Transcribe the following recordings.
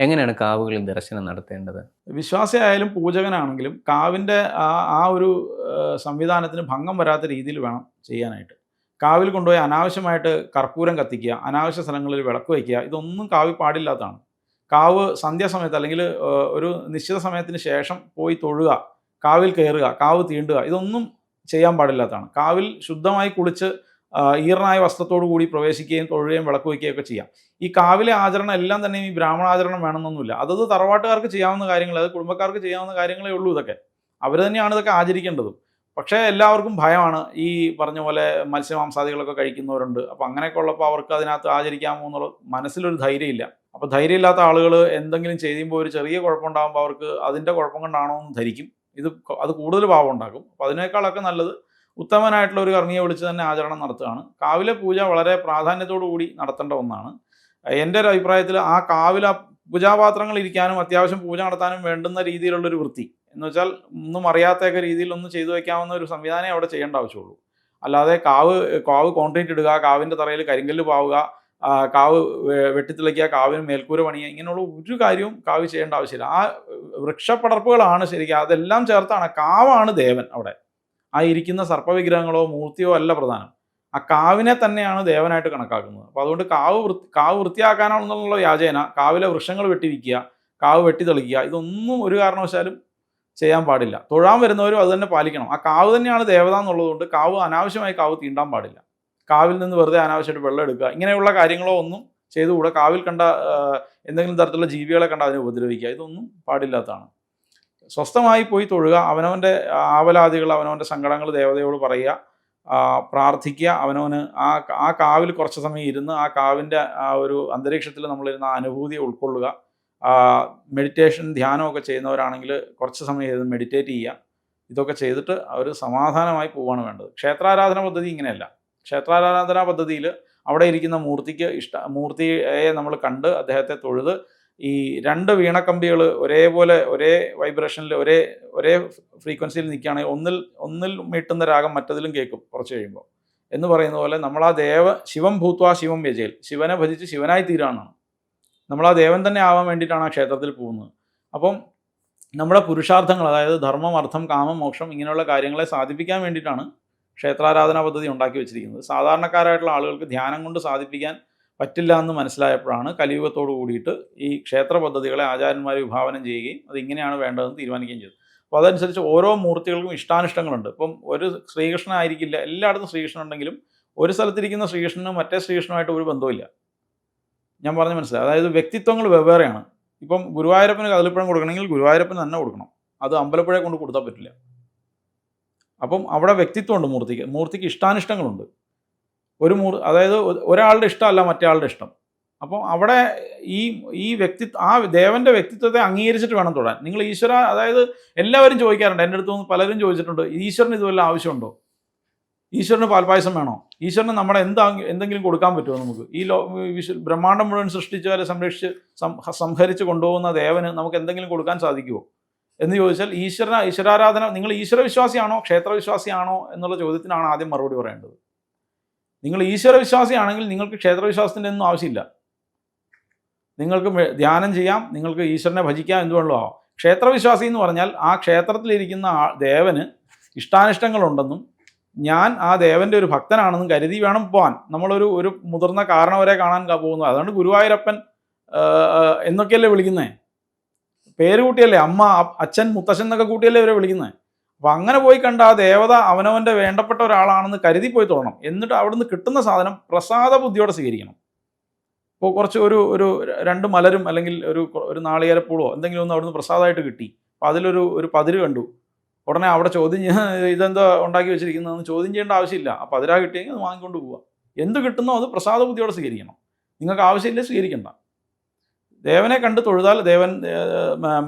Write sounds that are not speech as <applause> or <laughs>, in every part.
എങ്ങനെയാണ് കാവുകളിൽ ദർശനം നടത്തേണ്ടത്? വിശ്വാസിയായാലും പൂജകനാണെങ്കിലും കാവിന്റെ ആ ആ ഒരു സംവിധാനത്തിന് ഭംഗം വരാത്ത രീതിയിൽ വേണം ചെയ്യാനായിട്ട്. കാവിൽ കൊണ്ടുപോയി അനാവശ്യമായിട്ട് കർപ്പൂരം കത്തിക്കുക അനാവശ്യ സ്ഥലങ്ങളിൽ വിളക്ക് വയ്ക്കുക ഇതൊന്നും കാവി പാടില്ലാത്തതാണ്. കാവ് സന്ധ്യാസമയത്ത് അല്ലെങ്കിൽ ഒരു നിശ്ചിത സമയത്തിന് ശേഷം പോയി തൊഴുക കാവിൽ കയറുക കാവ് തീണ്ടുക ഇതൊന്നും ചെയ്യാൻ പാടില്ലാത്തതാണ്. കാവിൽ ശുദ്ധമായി കുളിച്ച് ഈറനായ വസ്ത്രത്തോടു കൂടി പ്രവേശിക്കുകയും തൊഴുകയും വിളക്ക് വയ്ക്കുകയും ഒക്കെ ചെയ്യാം. ഈ കാവിലെ ആചരണം എല്ലാം തന്നെ ഈ ബ്രാഹ്മണാചരണം വേണമെന്നൊന്നുമില്ല. അതത് തറവാട്ടുകാർക്ക് ചെയ്യാവുന്ന കാര്യങ്ങൾ അത് കുടുംബക്കാർക്ക് ചെയ്യാവുന്ന കാര്യങ്ങളേ ഉള്ളൂ ഇതൊക്കെ. അവർ തന്നെയാണ് ഇതൊക്കെ ആചരിക്കേണ്ടതും. പക്ഷേ എല്ലാവർക്കും ഭയമാണ് ഈ പറഞ്ഞ പോലെ മത്സ്യമാംസാദികളൊക്കെ കഴിക്കുന്നവരുണ്ട്. അപ്പോൾ അങ്ങനെയൊക്കെ ഉള്ളപ്പോൾ അവർക്ക് അതിനകത്ത് ആചരിക്കാമോ എന്നുള്ള മനസ്സിലൊരു ധൈര്യമില്ല. അപ്പോൾ ധൈര്യമില്ലാത്ത ആളുകൾ എന്തെങ്കിലും ചെയ്യുമ്പോൾ ഒരു ചെറിയ കുഴപ്പമുണ്ടാകുമ്പോൾ അവർക്ക് അതിന്റെ കുഴപ്പം കൊണ്ടാണോ എന്ന് ധരിക്കും. ഇത് അത് കൂടുതൽ പാവം ഉണ്ടാക്കും. അപ്പോൾ അതിനേക്കാളൊക്കെ നല്ലത് ഉത്തമനായിട്ടുള്ള ഒരു കർമ്മിയെ വിളിച്ച് തന്നെ ആചരണം നടത്തുകയാണ്. കാവിലെ പൂജ വളരെ പ്രാധാന്യത്തോടു കൂടി നടത്തേണ്ട ഒന്നാണ്. എന്റെ ഒരു അഭിപ്രായത്തിൽ ആ കാവില പൂജാപാത്രങ്ങൾ ഇരിക്കാനും അത്യാവശ്യം പൂജ നടത്താനും വേണ്ടുന്ന രീതിയിലുള്ളൊരു വൃത്തി എന്ന് വെച്ചാൽ ഒന്നും അറിയാത്തൊക്കെ രീതിയിൽ ഒന്ന് ചെയ്തു വെക്കാവുന്ന ഒരു സംവിധാനം അവിടെ ചെയ്യേണ്ട ആവശ്യമുള്ളൂ. അല്ലാതെ കാവ് കാവ് കോൺക്രീറ്റ് ഇടുക കാവിന്റെ തറയിൽ കരിങ്കല്ല് പാവുക കാവ് വെട്ടിത്തിളക്കുക കാവിന് മേൽക്കൂര പണിയുക ഇങ്ങനെയുള്ള ഒരു കാര്യവും കാവ് ചെയ്യേണ്ട ആവശ്യമില്ല. ആ വൃക്ഷപ്പടർപ്പുകളാണ് ശരിക്കും അതെല്ലാം ചേർത്താണ്. കാവാണ് ദേവൻ അവിടെ. ആ ഇരിക്കുന്ന സർപ്പവിഗ്രഹങ്ങളോ മൂർത്തിയോ അല്ല പ്രധാനം. ആ കാവിനെ തന്നെയാണ് ദേവനായിട്ട് കണക്കാക്കുന്നത്. അപ്പോൾ അതുകൊണ്ട് കാവ് വൃത്തി കാവ് വൃത്തിയാക്കാനാണെന്നുള്ള വ്യാജേന കാവിലെ വൃക്ഷങ്ങൾ വെട്ടിവിക്കുക കാവ് വെട്ടി തെളിക്കുക ഇതൊന്നും ഒരു കാരണവശാലും ചെയ്യാൻ പാടില്ല. തൊഴാൻ വരുന്നവരും അത് തന്നെ പാലിക്കണം. ആ കാവ് തന്നെയാണ് ദേവത എന്നുള്ളതുകൊണ്ട് കാവ് അനാവശ്യമായി കാവ് തീണ്ടാൻ പാടില്ല. കാവിൽ നിന്ന് വെറുതെ അനാവശ്യമായിട്ട് വെള്ളം എടുക്കുക ഇങ്ങനെയുള്ള കാര്യങ്ങളോ ഒന്നും ചെയ്തുകൂടെ. കാവിൽ കണ്ട എന്തെങ്കിലും തരത്തിലുള്ള ജീവികളെ കണ്ട അതിനെ ഉപദ്രവിക്കുക ഇതൊന്നും പാടില്ലാത്തതാണ്. സ്വസ്ഥമായി പോയി തൊഴുക അവനവന്റെ ആവലാദികൾ അവനവന്റെ സങ്കടങ്ങൾ ദേവതയോട് പറയുക പ്രാർത്ഥിക്കുക അവനവന് ആ ആ കാവിൽ കുറച്ച് സമയം ഇരുന്ന് ആ കാവിന്റെ ആ ഒരു അന്തരീക്ഷത്തിൽ നമ്മളിരുന്ന ആ അനുഭൂതിയെ ഉൾക്കൊള്ളുക. മെഡിറ്റേഷൻ ധ്യാനമൊക്കെ ചെയ്യുന്നവരാണെങ്കിൽ കുറച്ച് സമയം ഇരുന്ന് മെഡിറ്റേറ്റ് ചെയ്യുക. ഇതൊക്കെ ചെയ്തിട്ട് അവർ സമാധാനമായി പോവുകയാണ് വേണ്ടത്. ക്ഷേത്രാരാധന പദ്ധതി ഇങ്ങനെയല്ല. ക്ഷേത്രാരാധന പദ്ധതിയിൽ അവിടെ ഇരിക്കുന്ന മൂർത്തിക്ക് ഇഷ്ട മൂർത്തിയെ നമ്മൾ കണ്ട് അദ്ദേഹത്തെ തൊഴുത് ഈ രണ്ട് വീണക്കമ്പികൾ ഒരേപോലെ ഒരേ വൈബ്രേഷനിൽ ഒരേ ഒരേ ഫ്രീക്വൻസിയിൽ നിൽക്കുകയാണെങ്കിൽ ഒന്നിൽ ഒന്നിൽ മീട്ടുന്ന രാഗം മറ്റതിലും കേൾക്കും കുറച്ച് കഴിയുമ്പോൾ. എന്ന് പറയുന്ന പോലെ നമ്മൾ ആ ദേവ ശിവം ഭൂത്വ ശിവം വ്യജയിൽ. ശിവനെ ഭജിച്ച് ശിവനായി തീരാനാണ്. നമ്മൾ ആ ദേവൻ തന്നെ ആവാൻ വേണ്ടിയിട്ടാണ് ആ ക്ഷേത്രത്തിൽ പോകുന്നത്. അപ്പം നമ്മുടെ പുരുഷാർത്ഥങ്ങൾ അതായത് ധർമ്മം അർത്ഥം കാമം മോക്ഷം ഇങ്ങനെയുള്ള കാര്യങ്ങളെ സാധിപ്പിക്കാൻ വേണ്ടിയിട്ടാണ് ക്ഷേത്രാരാധനാ പദ്ധതി ഉണ്ടാക്കി വെച്ചിരിക്കുന്നത്. സാധാരണക്കാരായിട്ടുള്ള ആളുകൾക്ക് ധ്യാനം കൊണ്ട് സാധിപ്പിക്കാൻ പറ്റില്ല എന്ന് മനസ്സിലായപ്പോഴാണ് കലിയുഗത്തോട് കൂടിയിട്ട് ഈ ക്ഷേത്ര പദ്ധതികളെ ആചാര്യന്മാർ വിഭാവനം ചെയ്യുകയും അത് ഇങ്ങനെയാണ് വേണ്ടതെന്ന് തീരുമാനിക്കുകയും ചെയ്തു അപ്പോൾ അതനുസരിച്ച് ഓരോ മൂർത്തികൾക്കും ഇഷ്ടാനിഷ്ടങ്ങളുണ്ട്. ഇപ്പം ഒരു ശ്രീകൃഷ്ണൻ ആയിരിക്കില്ല. എല്ലായിടത്തും ശ്രീകൃഷ്ണൻ ഉണ്ടെങ്കിലും ഒരു സ്ഥലത്തിരിക്കുന്ന ശ്രീകൃഷ്ണനും മറ്റേ ശ്രീകൃഷ്ണനുമായിട്ട് ഒരു ബന്ധവുമില്ല. ഞാൻ പറഞ്ഞ മനസ്സിലായി. അതായത് വ്യക്തിത്വങ്ങൾ വെവ്വേറെയാണ്. ഇപ്പം ഗുരുവായൂരപ്പന് കദളിപ്പഴം കൊടുക്കണമെങ്കിൽ ഗുരുവായൂരപ്പന് തന്നെ കൊടുക്കണം. അത് അമ്പലപ്പുഴയെ കൊണ്ട് കൊടുത്താൽ പറ്റില്ല. അപ്പം അവിടെ വ്യക്തിത്വമുണ്ട് മൂർത്തിക്ക്. മൂർത്തിക്ക് ഇഷ്ടാനിഷ്ടങ്ങളുണ്ട്. ഒരു മൂർ അതായത് ഒരാളുടെ ഇഷ്ടമല്ല മറ്റേ ആളുടെ ഇഷ്ടം. അപ്പോൾ അവിടെ ഈ ഈ വ്യക്തി ആ ദേവന്റെ വ്യക്തിത്വത്തെ അംഗീകരിച്ചിട്ട് വേണം തൊടാൻ നിങ്ങൾ ഈശ്വര അതായത് എല്ലാവരും ചോദിക്കാറുണ്ട് എന്റെ അടുത്ത് നിന്ന് പലരും ചോദിച്ചിട്ടുണ്ട് ഈശ്വരന് ഇതുവല്ല ആവശ്യമുണ്ടോ? ഈശ്വരന് പാൽപ്പായസം വേണോ? ഈശ്വരന് നമ്മുടെ എന്താ എന്തെങ്കിലും കൊടുക്കാൻ പറ്റുമോ നമുക്ക്? ഈ ലോ വിശ്വ ബ്രഹ്മാണ്ടം മുഴുവൻ സൃഷ്ടിച്ചവരെ സംരക്ഷിച്ച് സംഹരിച്ച് കൊണ്ടുപോകുന്ന ദേവന് നമുക്ക് എന്തെങ്കിലും കൊടുക്കാൻ സാധിക്കുമോ എന്ന് ചോദിച്ചാൽ ഈശ്വര ഈശ്വരാരാധന നിങ്ങൾ ഈശ്വര വിശ്വാസിയാണോ ക്ഷേത്രവിശ്വാസിയാണോ എന്നുള്ള ചോദ്യത്തിനാണ് ആദ്യം മറുപടി പറയേണ്ടത്. നിങ്ങൾ ഈശ്വര വിശ്വാസിയാണെങ്കിൽ നിങ്ങൾക്ക് ക്ഷേത്രവിശ്വാസത്തിന്റെ ഒന്നും ആവശ്യമില്ല. നിങ്ങൾക്ക് ധ്യാനം ചെയ്യാം നിങ്ങൾക്ക് ഈശ്വരനെ ഭജിക്കാം എന്തുവേണമല്ലോ ആവാം. ക്ഷേത്രവിശ്വാസി എന്ന് പറഞ്ഞാൽ ആ ക്ഷേത്രത്തിലിരിക്കുന്ന ആ ദേവന് ഇഷ്ടാനിഷ്ടങ്ങളുണ്ടെന്നും ഞാൻ ആ ദേവന്റെ ഒരു ഭക്തനാണെന്നും കരുതി വേണം പോകാൻ നമ്മളൊരു ഒരു മുതിർന്ന കാരണവരെ കാണാൻ പോകുന്നത്. പോകുന്നു അതുകൊണ്ട് ഗുരുവായൂരപ്പൻ എന്നൊക്കെയല്ലേ വിളിക്കുന്നത് പേര് കൂട്ടിയല്ലേ അമ്മ അച്ഛൻ മുത്തശ്ശൻ എന്നൊക്കെ കൂട്ടിയല്ലേ ഇവരെ വിളിക്കുന്നത് അപ്പൊ അങ്ങനെ പോയി കണ്ട ആ ദേവത അവനവന്റെ വേണ്ടപ്പെട്ട ഒരാളാണെന്ന് കരുതി പോയി തോന്നണം. എന്നിട്ട് അവിടുന്ന് കിട്ടുന്ന സാധനം പ്രസാദ ബുദ്ധിയോടെ സ്വീകരിക്കണം. ഇപ്പോൾ കുറച്ച് ഒരു ഒരു രണ്ട് മലരും അല്ലെങ്കിൽ ഒരു ഒരു നാളികേരപ്പൂളോ എന്തെങ്കിലും ഒന്ന് അവിടുന്ന് പ്രസാദമായിട്ട് കിട്ടി. അപ്പം അതിലൊരു ഒരു പതിര് കണ്ടു. ഉടനെ അവിടെ ചോദ്യം <laughs> ഇതെന്താ ഉണ്ടാക്കി വെച്ചിരിക്കുന്നതെന്ന് ചോദ്യം ചെയ്യേണ്ട ആവശ്യമില്ല. ആ പതിരാ കിട്ടിയെങ്കിൽ അത് വാങ്ങിക്കൊണ്ട് പോവുക എന്ത് കിട്ടുന്നോ അത് പ്രസാദ ബുദ്ധിയോടെ സ്വീകരിക്കണം. നിങ്ങൾക്ക് ആവശ്യമില്ല സ്വീകരിക്കണ്ട. ദേവനെ കണ്ട് തൊഴുതാൽ ദേവൻ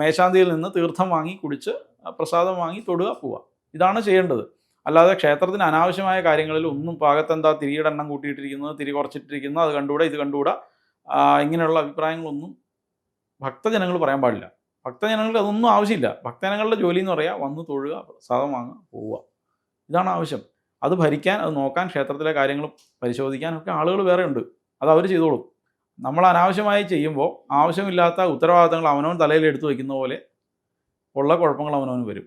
മേശാന്തിയിൽ നിന്ന് തീർത്ഥം വാങ്ങി കുടിച്ച് പ്രസാദം വാങ്ങി തൊടുക പോവുക. ഇതാണ് ചെയ്യേണ്ടത്. അല്ലാതെ ക്ഷേത്രത്തിന് അനാവശ്യമായ കാര്യങ്ങളിൽ ഒന്നും പാകത്തെന്താ തിരിയുടെ എണ്ണം കൂട്ടിയിട്ടിരിക്കുന്നത് തിരി കുറച്ചിട്ടിരിക്കുന്നത് അത് കണ്ടുകൂടാ ഇത് കണ്ടുകൂടാ ഇങ്ങനെയുള്ള അഭിപ്രായങ്ങളൊന്നും ഭക്തജനങ്ങൾ പറയാൻ പാടില്ല. ഭക്തജനങ്ങൾക്ക് അതൊന്നും ആവശ്യമില്ല. ഭക്തജനങ്ങളുടെ ജോലി എന്ന് പറയുക വന്ന് തൊഴുക പ്രസാദം വാങ്ങുക പോവുക. ഇതാണ് ആവശ്യം. അത് ഭരിക്കാൻ അത് നോക്കാൻ ക്ഷേത്രത്തിലെ കാര്യങ്ങൾ പരിശോധിക്കാൻ ഒക്കെ ആളുകൾ വേറെ ഉണ്ട്. അത് അവർ ചെയ്തോളും. നമ്മൾ അനാവശ്യമായി ചെയ്യുമ്പോൾ ആവശ്യമില്ലാത്ത ഉത്തരവാദിത്തങ്ങൾ അവനവൻ തലയിൽ എടുത്തു വയ്ക്കുന്ന പോലെ ഉള്ള കുഴപ്പങ്ങൾ അവനവന് വരും.